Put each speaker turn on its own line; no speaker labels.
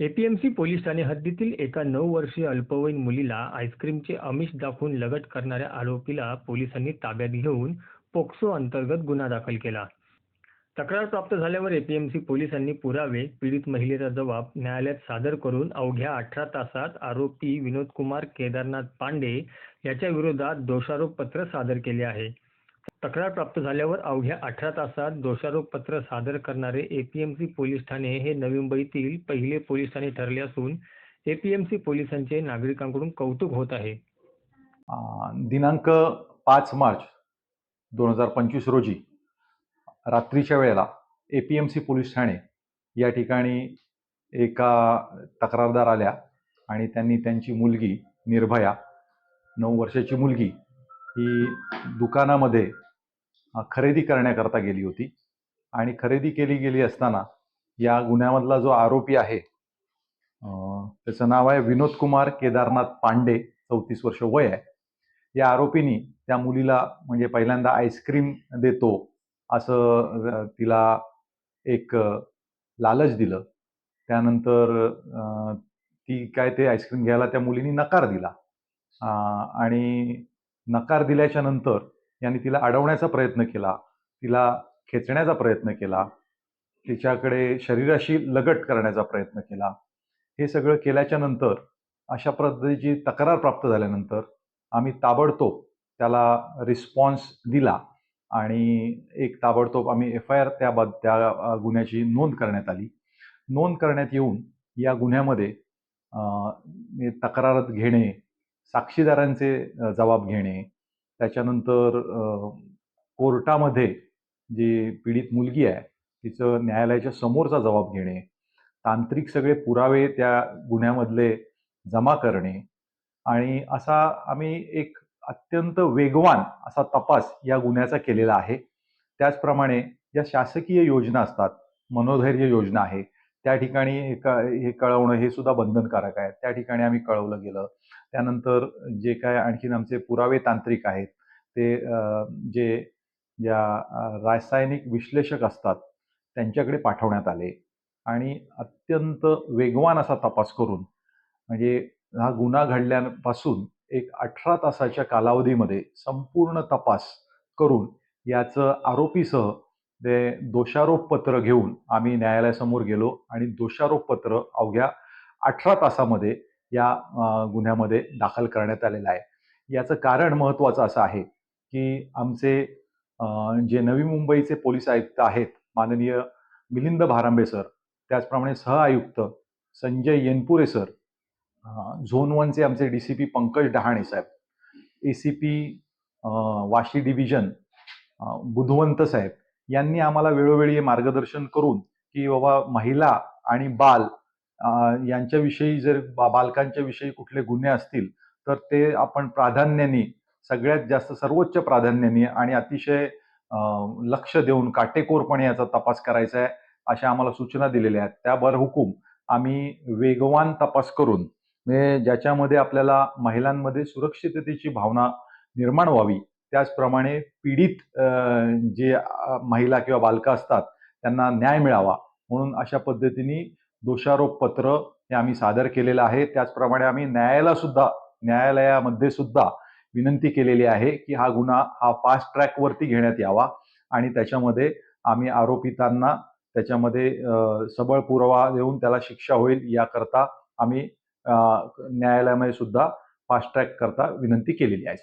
APMC police हद्दीतील एका नऊ वर्षीय अल्पवयीन मुलीला आईस्क्रीमचे आमिष दाखवून लगट करणाऱ्या आरोपीला पोलिसांनी ताब्यात घेऊन पोक्सो अंतर्गत गुन्हा दाखल केला. तक्रार प्राप्त झाल्यावर एपीएमसी पोलिसांनी पुरावे पीडित महिलेचा जबाब न्यायालयात सादर करून अवघ्या अठरा तासात आरोपी विनोदकुमार केदारनाथ पांडे याच्या विरोधात दोषारोपपत्र सादर केले आहे. तक्रार प्राप्त झाल्यावर अवघ्या अठरा तासात दोषारोपपत्र सादर करणारे एपीएमसी पोलीस ठाणे हे नवी मुंबईतील पहिले पोलीस ठाणे ठरले असून एपीएमसी पोलिसांचे नागरिकांकडून कौतुक होत आहे.
दिनांक पाच मार्च दोन हजार पंचवीस रोजी रात्रीच्या वेळेला ए पी एम सी पोलीस ठाणे या ठिकाणी एका तक्रारदार आल्या आणि त्यांनी त्यांची मुलगी निर्भया नऊ वर्षाची मुलगी ही दुकानामध्ये खरेदी करण्याकरता गेली होती. आणि खरेदी केली गेली असताना या गुन्ह्यामधला जो आरोपी आहे त्याचं नाव आहे विनोद कुमार केदारनाथ पांडे चौतीस वर्ष वय आहे. या आरोपींनी त्या मुलीला म्हणजे पहिल्यांदा आईस्क्रीम देतो असं तिला एक लालच दिलं. त्यानंतर ती काय ते आईस्क्रीम घ्यायला त्या मुलीने नकार दिला. आणि नकार दिल्याच्या नंतर यांनी तिला अडवण्याचा प्रयत्न केला तिला खेचण्याचा प्रयत्न केला तिच्याकडे शरीराशी लगट करण्याचा प्रयत्न केला. हे सगळं केल्याच्यानंतर अशा पद्धतीची तक्रार प्राप्त झाल्यानंतर आम्ही ताबडतोब त्याला रिस्पॉन्स दिला आणि एक ताबडतोब आम्ही एफ आय आर त्या बद त्या गुन्ह्याची नोंद करण्यात आली. नोंद करण्यात येऊन या गुन्ह्यामध्ये तक्रार घेणे साक्षीदारांचे जबाब घेणे त्याच्यानंतर कोर्टामध्ये जी पीडित मुलगी आहे तिचं न्यायालयाच्या समोरचा जबाब घेणे तांत्रिक सगळे पुरावे त्या गुन्ह्यामधले जमा करणे आणि असा आम्ही एक अत्यंत वेगवान असा तपास या गुन्ह्याचा केलेला आहे. त्याचप्रमाणे ज्या शासकीय योजना असतात मनोधैर्य योजना आहे त्या ठिकाणी हे क हे कळवणं हे सुद्धा बंधनकारक आहे. त्या ठिकाणी आम्ही कळवलं गेलं. त्यानंतर जे काय आणखीन आमचे पुरावे तांत्रिक आहेत ते जे ज्या रासायनिक विश्लेषक असतात त्यांच्याकडे पाठवण्यात आले. आणि अत्यंत वेगवान असा तपास करून म्हणजे हा गुन्हा घडल्यापासून एक अठरा तासाच्या कालावधीमध्ये संपूर्ण तपास करून याचं आरोपीसह ते दोषारोप पत्र घेऊन आम्ही न्यायालयासमोर गेलो आणि दोषारोपपत्र अवघ्या अठरा तासामध्ये या गुन्ह्यामध्ये दाखल करण्यात आलेलं आहे. याचं कारण महत्त्वाचं असं आहे की आमचे जे नवी मुंबईचे पोलीस आयुक्त आहेत माननीय मिलिंद भारांबे सर त्याचप्रमाणे सहआयुक्त संजय येनपुरे सर झोन वनचे आमचे D C P Pankaj Dahane Saheb A C P Vashi division Budhwant साहेब यांनी आम्हाला वेळोवेळी मार्गदर्शन करून की बाबा महिला आणि बाल यांच्याविषयी जर बा बालकांच्या विषयी कुठले गुन्हे असतील तर ते आपण प्राधान्याने सगळ्यात जास्त सर्वोच्च प्राधान्याने आणि अतिशय लक्ष देऊन काटेकोरपणे याचा तपास करायचा आहे अशा आम्हाला सूचना दिलेल्या आहेत. त्यावर हुकूम आम्ही वेगवान तपास करून म्हणजे ज्याच्यामध्ये आपल्याला महिलांमध्ये सुरक्षिततेची भावना निर्माण व्हावी त्याचप्रमाणे पीडित जे महिला किंवा बालकं असतात त्यांना न्याय मिळावा म्हणून अशा पद्धतीने दोषारोप पत्र हे आम्ही सादर केलेलं आहे. त्याचप्रमाणे आम्ही न्यायालयाला सुद्धा न्यायालयामध्ये सुद्धा विनंती केलेली आहे की हा गुन्हा हा फास्ट ट्रॅकवरती घेण्यात यावा आणि त्याच्यामध्ये आम्ही आरोपितांना त्याच्यामध्ये सबळ पुरावा देऊन त्याला शिक्षा होईल याकरता आम्ही न्यायालयामध्ये सुद्धा फास्ट ट्रॅक करता विनंती केलेली आहे.